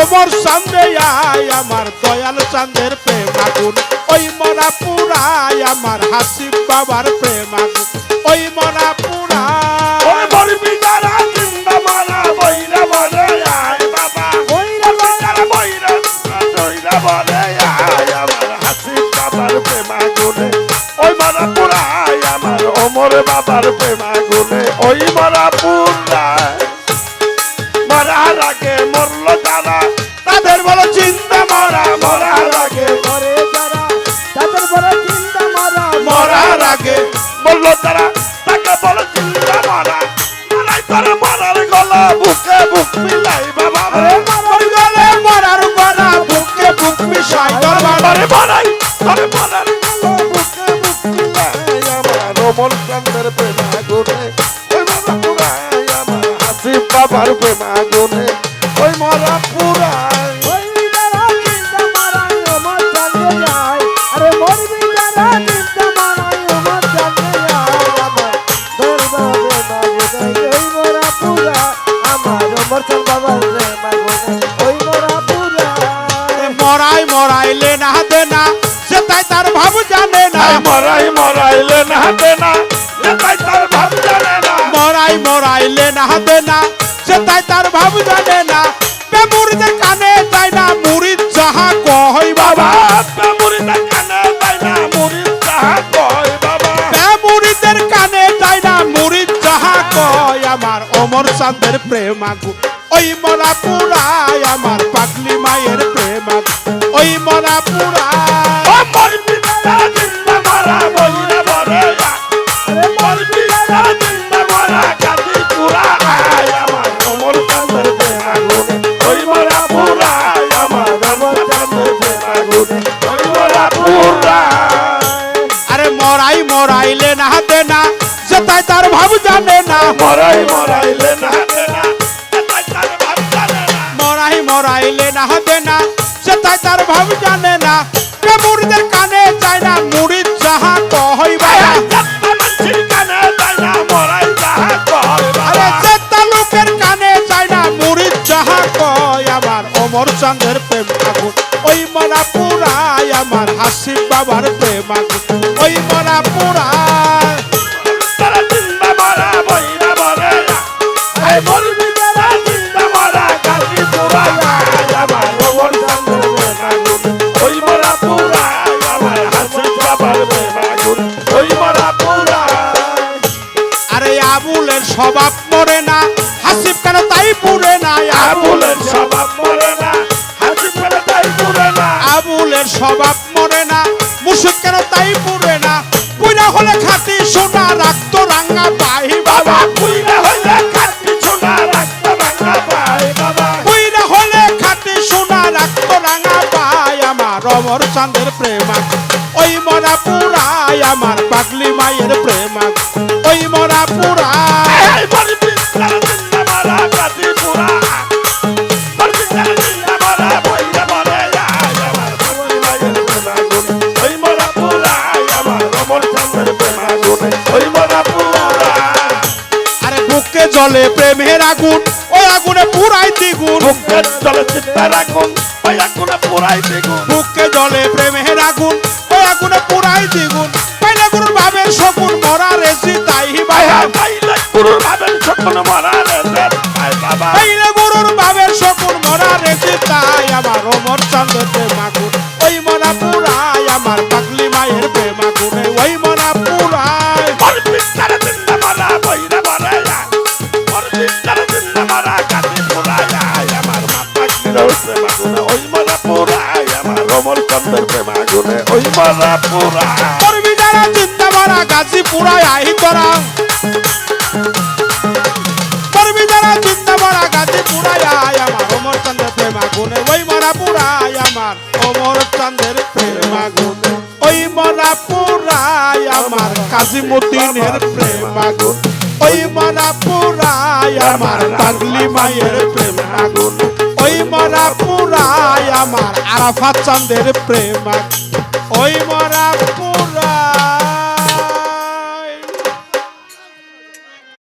ওমর চান্দে আয় আমার দয়াল চাঁদের প্রেম আগুন। ওই মরা পুরায় আমার হাসিব বাবার প্রেম আগুন। ওই মরা হাসি ওই মারা পুরায় আমার বাবার প্রেমা গুনে ওই মারা পুরায় মরাই মরাইলে না দে না সে তাই তার ভাব জানে না। মরাই মরাইলে না হাতে না তাই তার ভাব জানে না। মরাই মরাইলে না দে না সে তাই তার ভাব জানে না। বেমুরিদের কানে যায় না মুরিদ যাহা কই বাবা। মুড়িটা কানে অমর চাঁদের প্রেম আগু ওই মরা পুরায় আমার পাগলি মায়ের প্রেম আগু ওই মরা পুরায় না মরাই মরাইলে না হাতে না। তাই তার ভাব জানে না। মরাই মরাইলে না দে না সে তাই তার ভাব জানে না বেমুরিদের কানে যায় না মুরিদ যাহা কই বাবা আরে চেতা লোকের কানে যায় না মুরিদ যাহা কয় আমার। অমর চাঁদের প্রেম আগুন ওই মরা পুরায় আমার হাসিব বাবার প্রেম আগুন। ওই মরা পুরায় আবুলের স্বভাব মরে না। হাসিব কেন তাই পুরে না আবুলের স্বভাব মরে না হাসি ফেলে তাই পুরে না। আবুলের স্বভাব মরে না মুসুক কেন তাই পুরে না। পুরা হলে খাতি সোনা রাখতো রাঙ্গা পাহি বাবা। কুইরা হইলে কাটি ছোনা রাখতে ভাঙা পায় বাবা। পুইরা হলে খাতি সোনা রাখতো রাঙ্গা পাই আমার অমর চাঁদের প্রেমা। ওই মরা পুরাই জলে প্রেমের আগুন ওই আগুনে পুরাই দ্বিগুণ। বুকের চলচ্চিত্রের আগুন ওই আগুনে পুরাই বেগুন বুকে জলে প্রেমের আগুন ওই আগুনে পুরাই দ্বিগুণ। পাইলে গুরুর ভাবের শকুন মরা রেসি তাই হায় পাইলে গুরুর ভাবেন সকল মারা রে আয় বাবা। পাইলে গুরুর ভাবের শকুন মরা রেসি তাই আমার অমর চাঁদের প্রেমাগুন চন্দ্রের প্রেমা গুনে ওই মারা পুরা করবি যারা চিন্তা মারা গাছি পুরাই আহি তোরা করবি যারা চিন্তা মারা গাছি পুরাই আয় আমার। অমর চন্দ্রের প্রেমাগুনে ওই মরা পুরাই আমার। অমর চন্দ্রের প্রেমাগুনে ওই মরা পুরাই আমার। কাজিমুদ্দিনের প্রেমাগুন ওই মরা পুরাই আমার। পাগলি মায়ের প্রেমাগুন ওই মরা পুরাই আমার আরাফাত চাঁদের প্রেমাগুন ওই মরা